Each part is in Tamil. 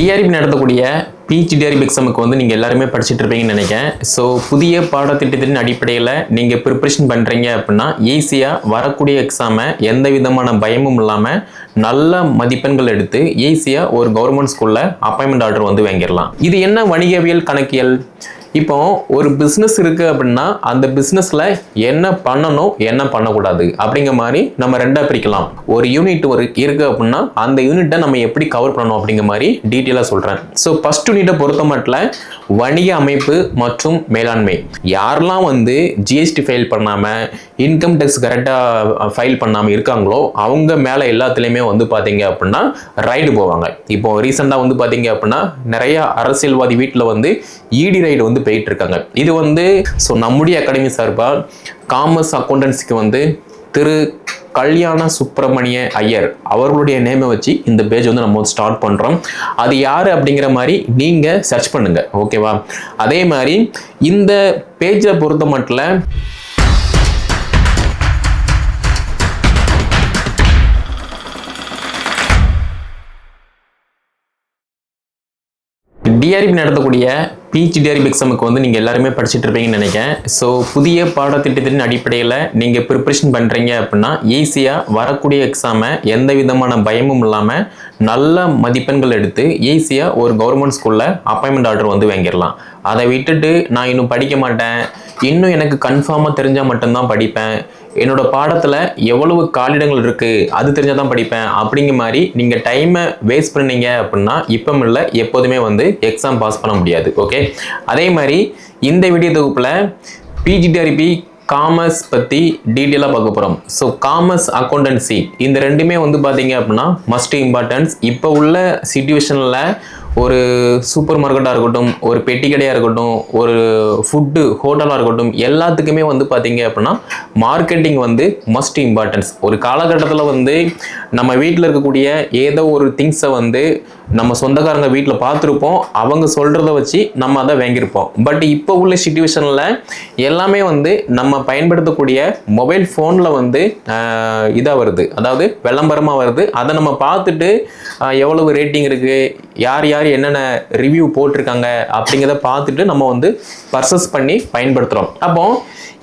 டிஆர்பி நடத்தக்கூடிய பிஹெச் டிஆர்பி எக்ஸாமுக்கு வந்து நீங்கள் எல்லாருமே படிச்சுட்டு இருப்பீங்கன்னு நினைக்கிறேன். ஸோ புதிய பாடத்திட்டத்தின் அடிப்படையில் நீங்கள் ப்ரிப்ரேஷன் பண்ணுறீங்க அப்படின்னா ஈஸியாக வரக்கூடிய எக்ஸாமை எந்த விதமான பயமும் இல்லாமல் நல்ல மதிப்பெண்கள் எடுத்து ஈஸியாக ஒரு கவர்மெண்ட் ஸ்கூலில் அப்பாயின்மெண்ட் ஆர்டர் வந்து வாங்கிடலாம். இது என்ன வணிகவியல் கணக்கியல்? இப்போ ஒரு பிஸ்னஸ் இருக்கு அப்படின்னா அந்த பிஸ்னஸ்ல என்ன பண்ணணும் என்ன பண்ணக்கூடாது? அப்படிங்கிற மாதிரி நம்ம ரெண்டா பிரிக்கலாம். ஒரு யூனிட் ஒரு இருக்கு அப்படின்னா அந்த யூனிட்டை நம்ம எப்படி கவர் பண்ணணும் அப்படிங்கிற மாதிரி டீட்டெயிலாக சொல்றேன். ஸோ ஃபர்ஸ்ட் யூனிட்டை பொறுத்த மட்டும் வணிக அமைப்பு மற்றும் மேலாண்மை. யாரெல்லாம் வந்து ஜிஎஸ்டி ஃபைல் பண்ணாம இன்கம் டேக்ஸ் கரெக்டாக ஃபைல் பண்ணாமல் இருக்காங்களோ அவங்க மேலே எல்லாத்துலேயுமே வந்து பார்த்தீங்க அப்படின்னா ரைடு போவாங்க. இப்போ ரீசெண்டாக வந்து பார்த்தீங்க அப்படின்னா நிறைய அரசியல்வாதி வீட்டில் வந்து இடி ரைடு வந்து போயிட்டு இருக்காங்க இது வந்து ஸோ நம்முடைய அகாடமி சார்பாக காமர்ஸ் அக்கௌண்டன்சிக்கு வந்து திரு கல்யாண சுப்பிரமணிய ஐயர் அவர்களுடைய நேமை வச்சு இந்த பேஜ் வந்து நம்ம வந்து ஸ்டார்ட் பண்ணுறோம் அது யார் அப்படிங்கிற மாதிரி நீங்கள் சர்ச் பண்ணுங்க. ஓகேவா அதே மாதிரி இந்த பேஜை பொறுத்த மட்டும் டிஆர்பி நடத்தக்கூடிய பிஹெச்டிஆர்பி எக்ஸாமுக்கு வந்து நீங்கள் எல்லாருமே படிச்சுட்டு இருப்பீங்கன்னு நினைக்கிறேன். ஸோ புதிய பாடத்திட்டத்தின் அடிப்படையில் நீங்கள் ப்ரிப்ரேஷன் பண்ணுறீங்க அப்படின்னா ஈஸியாக வரக்கூடிய எக்ஸாமை எந்த விதமான பயமும் இல்லாமல் நல்ல மதிப்பெண்கள் எடுத்து ஈஸியாக ஒரு கவர்மெண்ட் ஸ்கூலில் அப்பாயின்மெண்ட் ஆர்டர் வந்து வாங்கிடலாம். அதை விட்டுட்டு நான் இன்னும் படிக்க மாட்டேன். இன்னும் எனக்கு கன்ஃபார்மாக தெரிஞ்சால் மட்டும்தான் படிப்பேன். என்னோட பாடத்தில் எவ்வளவு காலிடங்கள் இருக்குது அது தெரிஞ்சால் தான் படிப்பேன். அப்படிங்கிற மாதிரி நீங்கள் டைமை வேஸ்ட் பண்ணீங்க அப்படின்னா இப்போ இல்லை எப்போதுமே வந்து எக்ஸாம் பாஸ் பண்ண முடியாது ஓகே அதே மாதிரி இந்த வீடியோ தொகுப்பில் பிஜிடிஆர்பி காமர்ஸ் பற்றி டீட்டெயிலாக பார்க்க போகிறோம் ஸோ காமர்ஸ் அக்கௌண்டன்சி இந்த ரெண்டுமே வந்து பார்த்தீங்க அப்படின்னா மஸ்ட் இம்பார்ட்டன்ஸ் இப்போ உள்ள சுச்சுவேஷனில் ஒரு சூப்பர் மார்க்கெட்டாக இருக்கட்டும் ஒரு பெட்டி கடையாக இருக்கட்டும் ஒரு ஃபுட்டு ஹோட்டலாக இருக்கட்டும் எல்லாத்துக்குமே வந்து பார்த்தீங்க அப்படின்னா மார்க்கெட்டிங் வந்து மஸ்ட் இம்பார்ட்டன்ஸ் ஒரு காலகட்டத்தில் வந்து நம்ம வீட்டில் இருக்கக்கூடிய ஏதோ ஒரு திங்ஸை வந்து நம்ம சொந்தக்காரங்க வீட்டில் பார்த்துருப்போம் அவங்க சொல்கிறத வச்சு நம்ம அதை வாங்கியிருப்போம். பட் இப்போ உள்ள சுச்சுவேஷனில் எல்லாமே வந்து நம்ம பயன்படுத்தக்கூடிய மொபைல் ஃபோனில் வந்து இதாக வருது. அதாவது விளம்பரமாக வருது. அதை நம்ம பார்த்துட்டு எவ்வளவு ரேட்டிங் இருக்குது யார் யார் என்னென்ன ரிவ்யூ போட்டிருக்காங்க அப்படிங்கிறத பார்த்துட்டு நம்ம வந்து பர்சஸ் பண்ணி பயன்படுத்துகிறோம் அப்போ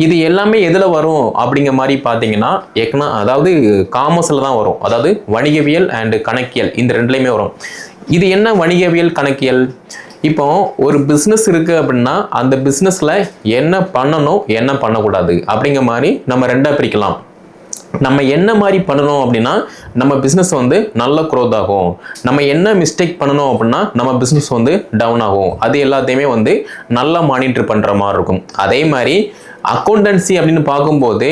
இது எல்லாமே எதில் வரும் அப்படிங்கிற மாதிரி பார்த்தீங்கன்னா எக்கனா அதாவது காமர்ஸில் தான் வரும். அதாவது வணிகவியல் அண்டு கணக்கியல் இந்த ரெண்டுலேயுமே வரும். இது என்ன வணிகவியல் கணக்கியல்? இப்போ ஒரு பிஸ்னஸ் இருக்கு அப்படின்னா அந்த பிஸ்னஸில் என்ன பண்ணணும் என்ன பண்ணக்கூடாது? அப்படிங்கிற மாதிரி நம்ம ரெண்டா பிரிக்கலாம். நம்ம என்ன மாதிரி பண்ணணும் அப்படின்னா நம்ம பிஸ்னஸ் வந்து நல்ல க்ரோத் ஆகும். நம்ம என்ன மிஸ்டேக் பண்ணணும் அப்படின்னா நம்ம பிஸ்னஸ் வந்து டவுன் ஆகும். அது எல்லாத்தையுமே வந்து நல்லா மானிட்டர் பண்ணுற மாதிரி இருக்கும். அதே மாதிரி அக்கௌண்டன்சி அப்படின்னு பார்க்கும்போது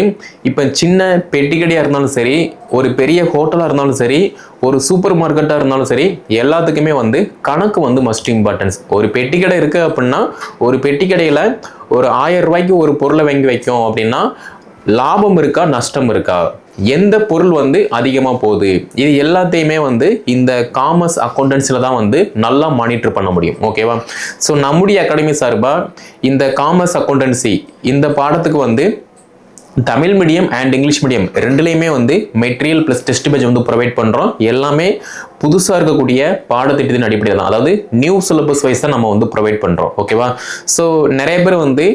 இப்போ சின்ன பெட்டிக்கடையாக இருந்தாலும் சரி ஒரு பெரிய ஹோட்டலாக இருந்தாலும் சரி ஒரு சூப்பர் மார்க்கெட்டாக இருந்தாலும் சரி எல்லாத்துக்குமே வந்து கணக்கு வந்து மஸ்ட் இம்பார்ட்டன்ஸ் ஒரு பெட்டிக்கடை இருக்குது அப்படின்னா ஒரு பெட்டிக்கடையில் ஒரு ஆயிரம் ரூபாய்க்கு ஒரு பொருளை வாங்கி வைக்கும் அப்படின்னா லாபம் இருக்கா நஷ்டம் இருக்கா? எந்த பொருள் வந்து அதிகமாக போகுது? இது எல்லாத்தையுமே வந்து இந்த காமர்ஸ் அக்கௌண்டன்ஸில் தான் வந்து நல்லா மானிட்டர் பண்ண முடியும். ஓகேவா ஸோ நம்முடைய அகாடமி சார்பாக இந்த காமர்ஸ் அக்கௌண்டன்சி இந்த பாடத்துக்கு வந்து Tamil medium and English medium ரெண்டுலேயுமே வந்து மெட்டீரியல் ப்ளஸ் டெஸ்ட் பேஜ் வந்து ப்ரொவைட் பண்ணுறோம் எல்லாமே புதுசாக இருக்கக்கூடிய பாடத்திட்டத்தின் அடிப்படையில் தான். அதாவது நியூ சிலபஸ் வைஸ் தான் நம்ம வந்து ப்ரொவைட் பண்ணுறோம் ஓகேவா ஸோ நிறைய பேர் வந்து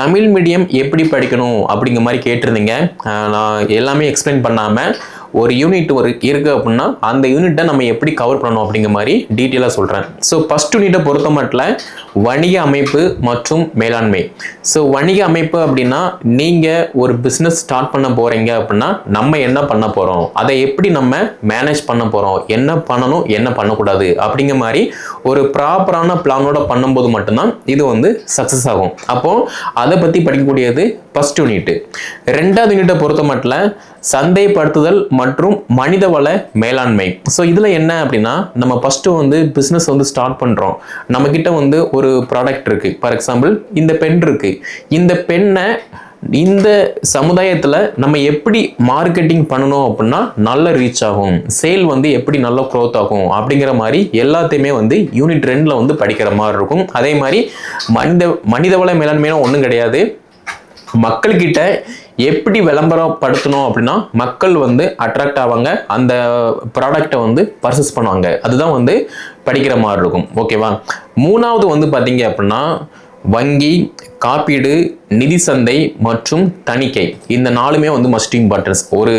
தமிழ் மீடியம் எப்படி படிக்கணும் அப்படிங்கிற மாதிரி கேட்டிருந்தீங்க. நான் எல்லாமே எக்ஸ்பிளைன் பண்ணாமல் ஒரு யூனிட் ஒரு இருக்கு அப்படின்னா அந்த யூனிட்டை நம்ம எப்படி கவர் பண்ணணும் அப்படிங்கிற மாதிரி டீட்டெயிலாக சொல்கிறேன் ஸோ ஃபர்ஸ்ட் யூனிட்டை பொறுத்த மட்டும் வணிக அமைப்பு மற்றும் மேலாண்மை. ஸோ வணிக அமைப்பு அப்படின்னா நீங்கள் ஒரு பிஸ்னஸ் ஸ்டார்ட் பண்ண போகிறீங்க அப்படின்னா நம்ம என்ன பண்ண போகிறோம் அதை எப்படி நம்ம மேனேஜ் பண்ண போகிறோம் என்ன பண்ணணும்? என்ன பண்ணக்கூடாது? அப்படிங்கிற மாதிரி ஒரு ப்ராப்பரான பிளானோட பண்ணும்போது மட்டும்தான் இது வந்து சக்ஸஸ் ஆகும். அப்போது அதை பற்றி படிக்கக்கூடியது ஃபஸ்ட் யூனிட்டு ரெண்டாவது யூனிட்டை பொறுத்த மட்டும் சந்தைப்படுத்துதல் மற்றும் மனிதவள மேலாண்மை. ஸோ இதில் என்ன அப்படின்னா நம்ம ஃபஸ்ட்டு வந்து பிஸ்னஸ் வந்து ஸ்டார்ட் பண்ணுறோம் நம்மக்கிட்ட வந்து ஒரு ப்ராடக்ட் இருக்குது ஃபார் எக்ஸாம்பிள் இந்த பென் இருக்குது இந்த பெண்ணை இந்த சமுதாயத்தில் நம்ம எப்படி மார்க்கெட்டிங் பண்ணணும் அப்படின்னா நல்ல ரீச் ஆகும். சேல் வந்து எப்படி நல்ல க்ரோத் ஆகும் அப்படிங்கிற மாதிரி எல்லாத்தையுமே வந்து யூனிட் ரெண்டில் வந்து படிக்கிற மாதிரி இருக்கும். அதே மாதிரி மனித மனிதவள மேலாண்மையான ஒன்றும் கிடையாது. மக்கள்கிட்ட எப்படி விளம்பரப்படுத்தணும் அப்படின்னா மக்கள் வந்து அட்ராக்ட் ஆவாங்க. அந்த ப்ராடக்டை வந்து பர்சஸ் பண்ணுவாங்க. அதுதான் வந்து படிக்கிற மாதிரி இருக்கும். ஓகேவா மூணாவது வந்து பார்த்தீங்க அப்படின்னா வங்கி காப்பீடு நிதி சந்தை மற்றும் தணிக்கை. இந்த நாலுமே வந்து மஸ்ட் இம்பார்ட்டன்ஸ் ஒரு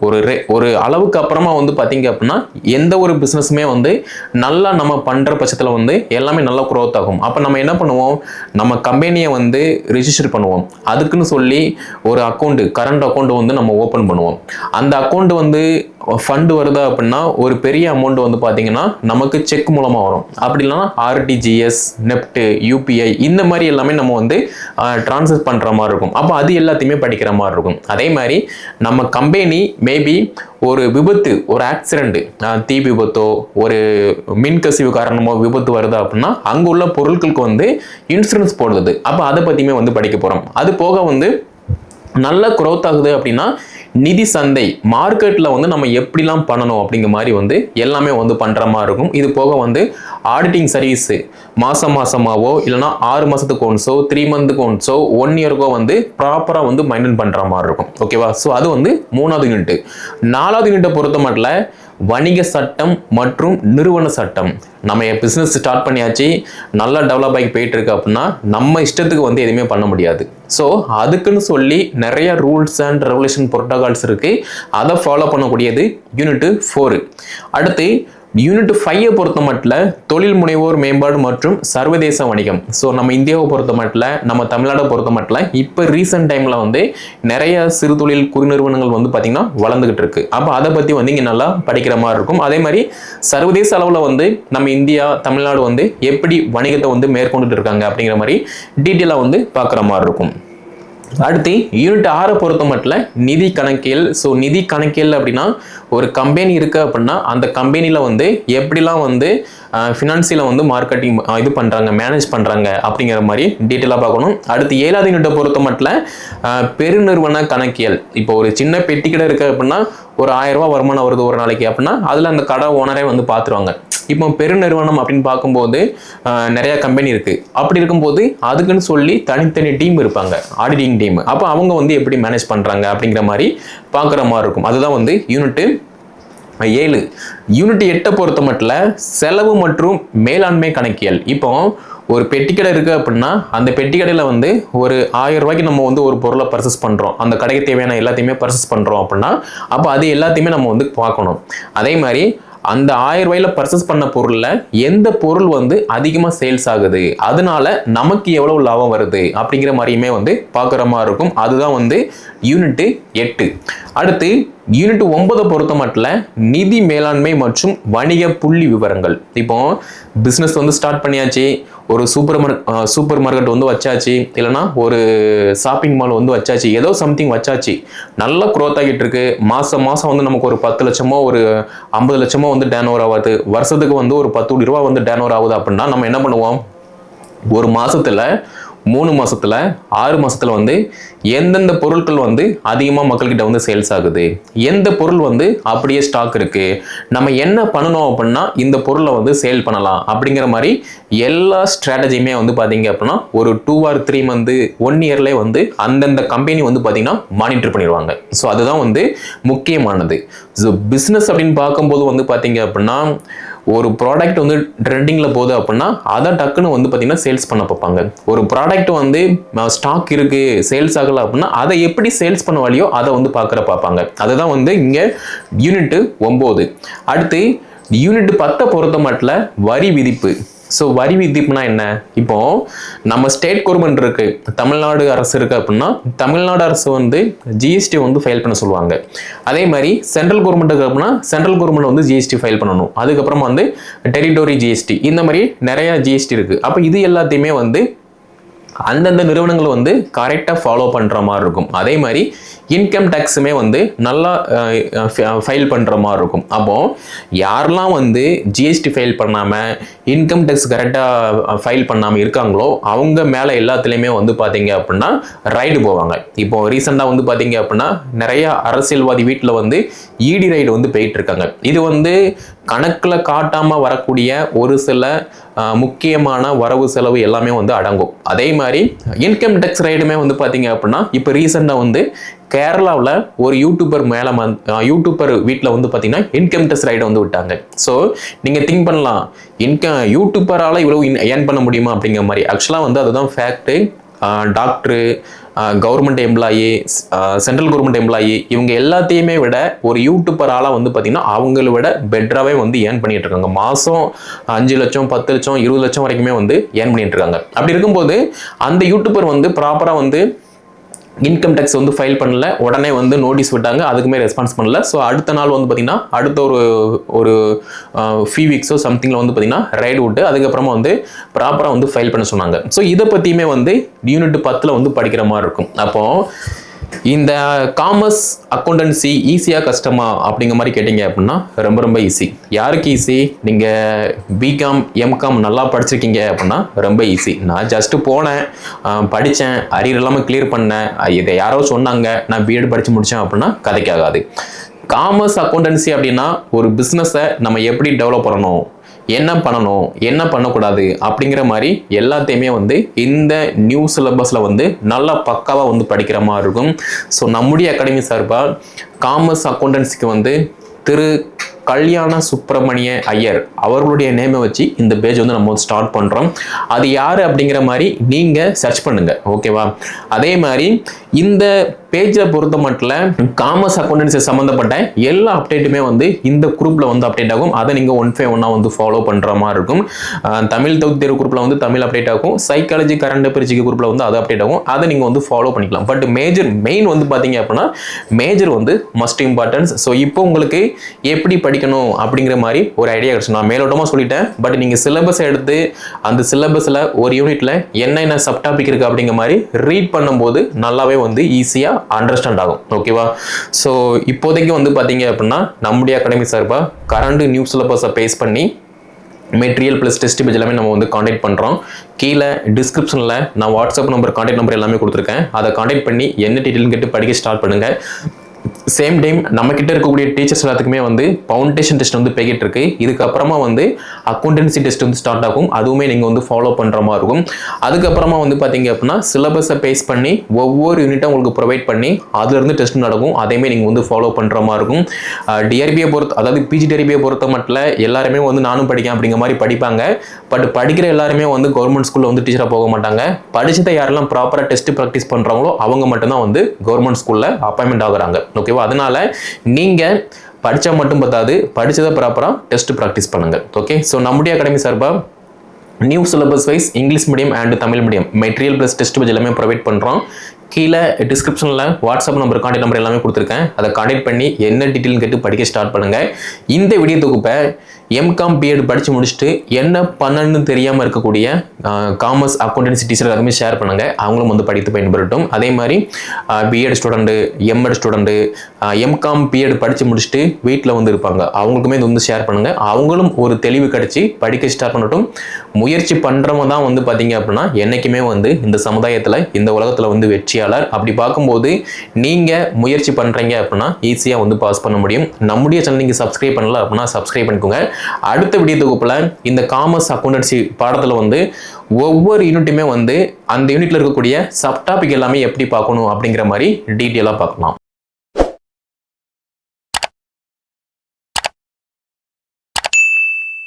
ஒரு ரே ஒரு அளவுக்கு அப்புறமா வந்து பார்த்தீங்க அப்படின்னா எந்த ஒரு பிஸ்னஸுமே வந்து நல்லா நம்ம பண்ணுற பட்சத்தில் வந்து எல்லாமே நல்லா குரோத் ஆகும். அப்போ நம்ம என்ன பண்ணுவோம்? நம்ம கம்பெனியை வந்து ரிஜிஸ்டர் பண்ணுவோம். அதுக்குன்னு சொல்லி ஒரு அக்கௌண்ட்டு கரண்ட் அக்கௌண்ட் வந்து நம்ம ஓப்பன் பண்ணுவோம். அந்த அக்கௌண்ட் வந்து ஃபண்டு வருதா அப்படின்னா ஒரு பெரிய அமௌண்ட் வந்து பார்த்தீங்கன்னா நமக்கு செக் மூலமாக வரும். அப்படி இல்லைன்னா ஆர்டிஜிஎஸ் நெப்ட் யூபிஐ இந்த மாதிரி எல்லாமே நம்ம வந்து ட்ரான்ஸ்ஃபர் பண்ணுற மாதிரி இருக்கும். அப்போ அது எல்லாத்தையுமே படிக்கிற மாதிரி இருக்கும். அதே மாதிரி நம்ம கம்பெனி மேபி ஒரு விபத்து ஒரு ஆக்சிடென்ட் தீ விபத்தோ ஒரு மின்கசிவு காரணமோ விபத்து வருது அப்படின்னா அங்கே உள்ள பொருட்களுக்கு வந்து இன்சூரன்ஸ் போடுறது. அப்போ அதை பற்றியுமே வந்து படிக்க போகிறோம் அது போக வந்து நல்ல குரோத் ஆகுது அப்படின்னா நிதி சந்தை மார்க்கெட்டில் வந்து நம்ம எப்படிலாம் பண்ணணும் அப்படிங்கிற மாதிரி வந்து எல்லாமே வந்து பண்ணுற மாதிரி இருக்கும். இது போக வந்து ஆடிட்டிங் சர்வீஸு மாதம் மாதமாவோ இல்லைனா ஆறு மாதத்துக்கு ஒன்ஸோ த்ரீ மந்த்துக்கு ஒன்ஸோ ஒன் இயருக்கோ வந்து ப்ராப்பராக வந்து மெயின்டைன் பண்ணுற மாதிரி இருக்கும். ஓகேவா ஸோ அது வந்து மூணாவது யூனிட்டு நாலாவது யூனிட்டை பொறுத்த மட்டும் வணிக சட்டம் மற்றும் நிறுவன சட்டம். நம்ம என் பிஸ்னஸ் ஸ்டார்ட் பண்ணியாச்சு. நல்லா டெவலப் ஆகி போயிட்டு இருக்கு அப்படின்னா நம்ம இஷ்டத்துக்கு வந்து எதுவுமே பண்ண முடியாது. ஸோ அதுக்குன்னு சொல்லி நிறைய ரூல்ஸ் அண்ட் ரெகுலேஷன் ப்ரோட்டோகால்ஸ் இருக்குது அதை ஃபாலோ பண்ணக்கூடியது யூனிட் ஃபோரு அடுத்து யூனிட் ஃபைவை பொறுத்த மட்டில் தொழில் முனைவோர் மேம்பாடு மற்றும் சர்வதேச வணிகம். ஸோ நம்ம இந்தியாவை பொறுத்த மட்டில் நம்ம தமிழ்நாடை பொறுத்த மட்டில் இப்போ ரீசெண்ட் டைமில் வந்து நிறைய சிறு தொழில் குறு நிறுவனங்கள் வந்து பார்த்திங்கன்னா வளர்ந்துக்கிட்டு இருக்கு. அப்போ அதை பற்றி வந்து இங்கே நல்லா படிக்கிற மாதிரி இருக்கும். அதே மாதிரி சர்வதேச அளவில் வந்து நம்ம இந்தியா தமிழ்நாடு வந்து எப்படி வணிகத்தை வந்து மேற்கொண்டுட்டு இருக்காங்க அப்படிங்கிற மாதிரி டீட்டெயிலாக வந்து பார்க்குற மாதிரி இருக்கும். அடுத்து யூனிட் ஆறை பொறுத்த மட்டும் நிதி கணக்கியல். ஸோ நிதி கணக்கியல் அப்படின்னா ஒரு கம்பெனி இருக்கு அப்படின்னா அந்த கம்பெனியில் வந்து எப்படிலாம் வந்து ஃபினான்சியில் வந்து மார்க்கெட்டிங் இது பண்ணுறாங்க மேனேஜ் பண்ணுறாங்க அப்படிங்கிற மாதிரி டீட்டெயிலாக பார்க்கணும். அடுத்து ஏழாவது யூனிட்டை பொறுத்த மட்டும் பெருநிறுவன கணக்கியல். இப்போ ஒரு சின்ன பெட்டி கடை இருக்குது அப்படின்னா ஒரு ஆயிரரூபா வருமானம் வருது ஒரு நாளைக்கு அப்படின்னா அதில் அந்த கடை ஓனரே வந்து பார்த்துருவாங்க இப்போ பெருநிறுவனம் அப்படின்னு பார்க்கும்போது நிறையா கம்பெனி இருக்குது அப்படி இருக்கும்போது அதுக்குன்னு சொல்லி தனித்தனி டீம் இருப்பாங்க ஆடிட்டிங் டீம் அப்போ அவங்க வந்து எப்படி மேனேஜ் பண்ணுறாங்க அப்படிங்கிற மாதிரி பார்க்குற மாதிரி இருக்கும். அதுதான் வந்து யூனிட்டு ஏழு. யூனிட் எட்டை பொறுத்த மட்டும் செலவு மற்றும் மேலாண்மை கணக்கியல். இப்போ ஒரு பெட்டி கடை இருக்குது அப்படின்னா அந்த பெட்டி கடையில் வந்து ஒரு ஆயிரம் ரூபாய்க்கு நம்ம வந்து ஒரு பொருளை பர்ச்சேஸ் பண்ணுறோம் அந்த கடைக்கு தேவையான எல்லாத்தையுமே பர்ச்சேஸ் பண்ணுறோம் அப்படின்னா அப்போ அது எல்லாத்தையுமே நம்ம வந்து பார்க்கணும். அதே மாதிரி அந்த ஆயிரம் ரூபாயில பர்ச்சேஸ் பண்ண பொருளில் எந்த பொருள் வந்து அதிகமாக சேல்ஸ் ஆகுது? அதனால நமக்கு எவ்வளவு லாபம் வருது? அப்படிங்கிற மாதிரியுமே வந்து பார்க்குற மாதிரி இருக்கும். அதுதான் வந்து யூனிட்டு எட்டு. அடுத்து யூனிட் ஒன்பதை பொறுத்த மட்டும் நிதி மேலாண்மை மற்றும் வணிக புள்ளி விவரங்கள். இப்போ பிஸ்னஸ் வந்து ஸ்டார்ட் பண்ணியாச்சு ஒரு சூப்பர் மார்க் சூப்பர் மார்க்கெட் வந்து வச்சாச்சு இல்லைன்னா ஒரு ஷாப்பிங் மால் வந்து வச்சாச்சு ஏதோ சம்திங் வச்சாச்சு நல்லா க்ரோத் ஆகிட்டு இருக்கு. மாதம் மாதம் வந்து நமக்கு ஒரு பத்து லட்சமோ ஒரு ஐம்பது லட்சமோ வந்து டேன் ஓவர் ஆகுது. வருஷத்துக்கு வந்து ஒரு பத்து கோடி ரூபா வந்து டேன் ஓவர் ஆகுது அப்படின்னா நம்ம என்ன பண்ணுவோம்? ஒரு மாதத்தில் மூணு மாதத்தில் ஆறு மாதத்தில் வந்து எந்தெந்த பொருட்கள் வந்து அதிகமாக மக்கள்கிட்ட வந்து சேல்ஸ் ஆகுது? எந்த பொருள் வந்து அப்படியே ஸ்டாக் இருக்குது நம்ம என்ன பண்ணணும் அப்படின்னா இந்த பொருளை வந்து சேல் பண்ணலாம். அப்படிங்கிற மாதிரி எல்லா ஸ்ட்ராட்டஜியுமே வந்து பார்த்தீங்க அப்படின்னா ஒரு two or three month one இயர்லேயே வந்து அந்தந்த கம்பெனி வந்து பார்த்திங்கன்னா மானிட்டர் பண்ணிடுவாங்க. ஸோ அதுதான் வந்து முக்கியமானது. ஸோ பிஸ்னஸ் அப்படின்னு பார்க்கும்போது வந்து பார்த்தீங்க அப்படின்னா ஒரு ப்ராடக்ட் வந்து ட்ரெண்டிங்கில் போகுது அப்படின்னா அதை டக்குன்னு வந்து பார்த்தீங்கன்னா சேல்ஸ் பண்ண பார்ப்பாங்க ஒரு ப்ராடக்ட் வந்து ஸ்டாக் இருக்குது சேல்ஸ் ஆகலை அப்படின்னா அதை எப்படி சேல்ஸ் பண்ண வழியோ அதை வந்து பார்க்குற பார்ப்பாங்க. அதுதான் வந்து இங்கே யூனிட்டு ஒம்பது. அடுத்து யூனிட் பத்தை பொறுத்த மட்டும் வரி விதிப்பு. ஸோ வரி விதிப்புனா என்ன? இப்போ நம்ம ஸ்டேட் கவர்மெண்ட் இருக்கு தமிழ்நாடு அரசு இருக்கு அப்படின்னா தமிழ்நாடு அரசு வந்து ஜிஎஸ்டி வந்து ஃபைல் பண்ண சொல்லுவாங்க. அதே மாதிரி சென்ட்ரல் கவர்மெண்ட் இருக்கு அப்படின்னா சென்ட்ரல் கவர்மெண்ட் வந்து ஜிஎஸ்டி ஃபைல் பண்ணணும். அதுக்கப்புறமா வந்து டெரிட்டோரி ஜிஎஸ்டி இந்த மாதிரி நிறைய ஜிஎஸ்டி இருக்கு. அப்போ இது எல்லாத்தையுமே வந்து அந்தந்த நிறுவனங்கள் வந்து கரெக்டாக ஃபாலோ பண்ணுற மாதிரி இருக்கும். அதே மாதிரி இன்கம் டேக்ஸுமே வந்து நல்லா ஃபைல் பண்ணுற மாதிரி இருக்கும். அப்போது யாரெல்லாம் வந்து ஜிஎஸ்டி ஃபைல் பண்ணாமல் இன்கம் டேக்ஸ் கரெக்டாக ஃபைல் பண்ணாமல் இருக்காங்களோ அவங்க மேலே எல்லாத்துலேயுமே வந்து பார்த்தீங்க அப்படின்னா ரைடு போவாங்க. இப்போ ரீசெண்டாக வந்து பார்த்தீங்க அப்படின்னா நிறையா அரசியல்வாதி வீட்டில் வந்து இடி ரைடு வந்து போயிட்டு இருக்காங்க. இது வந்து கணக்கில் காட்டாமல் வரக்கூடிய ஒரு சில முக்கியமான வரவு செலவு எல்லாமே வந்து அடங்கும். அதே மாதிரி இன்கம் டேக்ஸ் ரைடுமே வந்து பார்த்தீங்க அப்படின்னா இப்போ ரீசெண்டாக வந்து கேரளாவில் ஒரு யூடியூபர் மேலே யூடியூபர் வீட்டில் வந்து பார்த்தீங்கன்னா இன்கம் டேக்ஸ் ரைடை வந்து விட்டாங்க. ஸோ நீங்கள் திங்க் பண்ணலாம். இன்கம் யூடியூபரால் இவ்வளோ ஏர்ன் பண்ண முடியுமா அப்படிங்கிற மாதிரி. ஆக்சுவலாக வந்து அதுதான் fact doctor government employee central government employee இவங்க எல்லாத்தையுமே விட ஒரு யூடியூப்பராலாக வந்து பார்த்திங்கன்னா அவங்கள விட பெட்டராகவே வந்து ஏர்ன் பண்ணிட்டு இருக்காங்க. மாதம் அஞ்சு லட்சம் பத்து லட்சம் இருபது லட்சம் வரைக்குமே வந்து ஏர்ன் பண்ணிட்டு இருக்காங்க. அப்படி இருக்கும்போது அந்த யூடியூபர் வந்து ப்ராப்பராக வந்து இன்கம் டேக்ஸ் வந்து ஃபைல் பண்ணல. உடனே வந்து நோட்டீஸ் விட்டாங்க. அதுக்குமே ரெஸ்பான்ஸ் பண்ணல. ஸோ அடுத்த நாள் வந்து பார்த்தீங்கன்னா அடுத்த ஒரு ஒரு ஃபியூ வீக்ஸோ சம்திங்கில் வந்து பார்த்திங்கன்னா ரைடு விட்டு அதுக்கப்புறமா வந்து ப்ராப்பராக வந்து ஃபைல் பண்ண சொன்னாங்க. ஸோ இதை பற்றியுமே வந்து யூனிட் பத்தில் வந்து படிக்கிற மாதிரி இருக்கும். அப்போது இந்த காமர்ஸ் அக்கௌண்டன்சி ஈஸியாக கஷ்டமா அப்படிங்கிற மாதிரி கேட்டிங்க அப்படின்னா ரொம்ப ரொம்ப ஈஸி யாருக்கு ஈஸி நீங்கள் பிகாம் எம்காம் நல்லா படிச்சிருக்கீங்க அப்படின்னா ரொம்ப ஈஸி நான் ஜஸ்ட்டு போனேன் படித்தேன் அரியர் இல்லாமல் கிளியர் பண்ணேன். இதை யாரோ சொன்னாங்க நான் பிஎட் படித்து முடித்தேன் அப்படின்னா கதைக்காகாது. காமர்ஸ் அக்கௌண்டன்சி அப்படின்னா ஒரு பிஸ்னஸை நம்ம எப்படி டெவலப் பண்ணணும்? என்ன பண்ணணும் என்ன பண்ணக்கூடாது அப்படிங்கிற மாதிரி எல்லாத்தையுமே வந்து இந்த நியூ சிலபஸில் வந்து நல்லா பக்காவாக வந்து படிக்கிற மாதிரி இருக்கும். ஸோ நம்முடைய அகாடமி சார்பாக காமர்ஸ் அக்கௌண்டன்சிக்கு வந்து திரு கல்யாண சுப்பிரமணிய ஐயர் அவர்களுடைய நேமை வச்சு இந்த பேஜ் வந்து நம்ம வந்து ஸ்டார்ட் பண்ணுறோம் அது யார் அப்படிங்கிற மாதிரி நீங்கள் சர்ச் பண்ணுங்கள் ஓகேவா அதே மாதிரி இந்த பேஜை பொறுத்த மட்டும் காமர்ஸ் அக்கௌண்டன்சி சம்மந்தப்பட்ட எல்லா அப்டேட்டுமே வந்து இந்த குரூப்பில் வந்து அப்டேட் ஆகும். அதை நீங்கள் ஒன் ஃபை ஒன்னாக வந்து ஃபாலோ பண்ணுற மாதிரி இருக்கும். தமிழ் தகுதி தேர்வு குரூப்பில் வந்து தமிழ் அப்டேட் ஆகும். சைக்காலஜி கரண்ட் பிரிச்சிக்கு குரூப்பில் வந்து அது அப்டேட் ஆகும். அதை நீங்கள் வந்து ஃபாலோ பண்ணிக்கலாம். பட் மேஜர் மெயின் வந்து பார்த்தீங்க அப்படின்னா மேஜர் வந்து மஸ்ட் இம்பார்ட்டன்ஸ் ஸோ இப்போ உங்களுக்கு எப்படி படிக்கணும் அப்படிங்கிற மாதிரி ஒரு ஐடியா கிடச்சி நான் மேலோட்டமாக சொல்லிட்டேன். பட் நீங்கள் சிலபஸ் எடுத்து அந்த சிலபஸில் ஒரு யூனிட்டில் என்னென்ன சப் டாபிக் இருக்குது அப்படிங்கிற மாதிரி ரீட் பண்ணும்போது நல்லாவே வந்து ஈஸியாக அண்டர்ஸ்டாண்ட் ஆகும். ஓகேவா ஸோ இப்போதைக்கு வந்து பார்த்தீங்க அப்படின்னா நம்முடைய அகாடமி சார்பாக கரண்ட் நியூ சிலபஸை பேஸ் பண்ணி மெட்டீரியல் ப்ளஸ் டெஸ்ட் பேஜ் எல்லாமே நம்ம வந்து காண்டாக்ட் பண்ணுறோம் கீழே டிஸ்கிரிப்ஷனில் நான் வாட்ஸ்அப் நம்பர் காண்டாக்ட் நம்பர் எல்லாமே கொடுத்துருக்கேன். அதை காண்டாக்ட் பண்ணி என்ன டீட்டெயில்னு கேட்டு படிக்க ஸ்டார்ட் பண்ணுங்கள் சேம் டைம் நம்மக்கிட்ட இருக்கக்கூடிய டீச்சர்ஸ் எல்லாத்துக்குமே வந்து ஃபவுண்டேஷன் டெஸ்ட் வந்து போய்கிட்டு இருக்கு இதுக்கப்புறமா வந்து அக்கௌண்டன்சி டெஸ்ட் வந்து ஸ்டார்ட் ஆகும். அதுவுமே நீங்கள் வந்து ஃபாலோ பண்ணுற மாதிரி இருக்கும். அதுக்கப்புறமா வந்து பார்த்தீங்க அப்படின்னா சிலபஸை பேஸ் பண்ணி ஒவ்வொரு யூனிட்டும் உங்களுக்கு ப்ரொவைட் பண்ணி அதுலேருந்து டெஸ்ட் நடக்கும். அதையுமே நீங்கள் வந்து ஃபாலோ பண்ணுற மாதிரி இருக்கும். டிஆர்பியை பொறுத்த அதாவது பிஜி டிஆர்பியை பொறுத்த மட்டும் எல்லாருமே வந்து நானும் படிக்கேன் அப்படிங்கிற மாதிரி படிப்பாங்க. பட் படிக்கிற எல்லாருமே வந்து கவர்மெண்ட் ஸ்கூலில் வந்து டீச்சராக போக மாட்டாங்க. படிச்சதை யாரெல்லாம் ப்ராப்பராக டெஸ்ட் ப்ராக்டிஸ் பண்ணுறாங்களோ அவங்க மட்டும்தான் வந்து கவர்மெண்ட் ஸ்கூலில் அப்பாயின்மெண்ட் ஆகுறாங்க. ஓகேவா அதனால நீங்கள் படித்தா மட்டும் பத்தாது படித்ததை ப்ராப்பராக டெஸ்ட் ப்ராக்டிஸ் பண்ணுங்கள் ஓகே ஸோ நம்முடைய அகாடமி சார்பாக new syllabus wise English medium and Tamil medium material plus test page எல்லாமே ப்ரொவைட் பண்ணுறோம் கீழே டிஸ்கிரிப்ஷனில் வாட்ஸ்அப் நம்பர் கான்டெக்ட் நம்பர் எல்லாமே கொடுத்துருக்கேன். அதை கான்டெக்ட் பண்ணி என்ன டீட்டெயில் கேட்டு படிக்க ஸ்டார்ட் பண்ணுங்கள் இந்த வீடியோ தொகுப்பை எம்காம் பிஎட் படித்து முடிச்சுட்டு என்ன பண்ணணும்னு தெரியாமல் இருக்கக்கூடிய காமர்ஸ் அக்கௌண்டன்சி டீச்சர் எல்லாருமே ஷேர் பண்ணுங்கள் அவங்களும் வந்து படித்து பயன்பெறட்டும். அதே மாதிரி BEd student MEd student MCom BEd படித்து முடிச்சுட்டு வீட்டில் வந்து இருப்பாங்க. அவங்களுக்குமே இது வந்து ஷேர் பண்ணுங்கள் அவங்களும் ஒரு தெளிவு கிடச்சி படிக்க ஸ்டார்ட் பண்ணட்டும். முயற்சி பண்ணுறவங்க தான் வந்து பார்த்தீங்க அப்படின்னா என்றைக்குமே வந்து இந்த சமுதாயத்தில் இந்த உலகத்தில் வந்து வெற்றியாளர். அப்படி பார்க்கும்போது நீங்கள் முயற்சி பண்ணுறீங்க அப்படின்னா ஈஸியாக வந்து பாஸ் பண்ண முடியும். நம்முடைய சேனல் நீங்கள் சப்ஸ்கிரைப் பண்ணல அப்படின்னா சப்ஸ்கிரைப் பண்ணிக்கோங்க. அடுத்த விடிய தொகுப்பில் இந்த காமர்ஸ் அக்கௌண்டன்சி பாடத்தில் வந்து ஒவ்வொரு யூனிட்டுமே வந்து அந்த யூனிட்டில் இருக்கக்கூடிய சப்டாபிக் எல்லாமே எப்படி பார்க்கணும் அப்படிங்கிற மாதிரி டீட்டெயிலாக பார்க்கலாம்.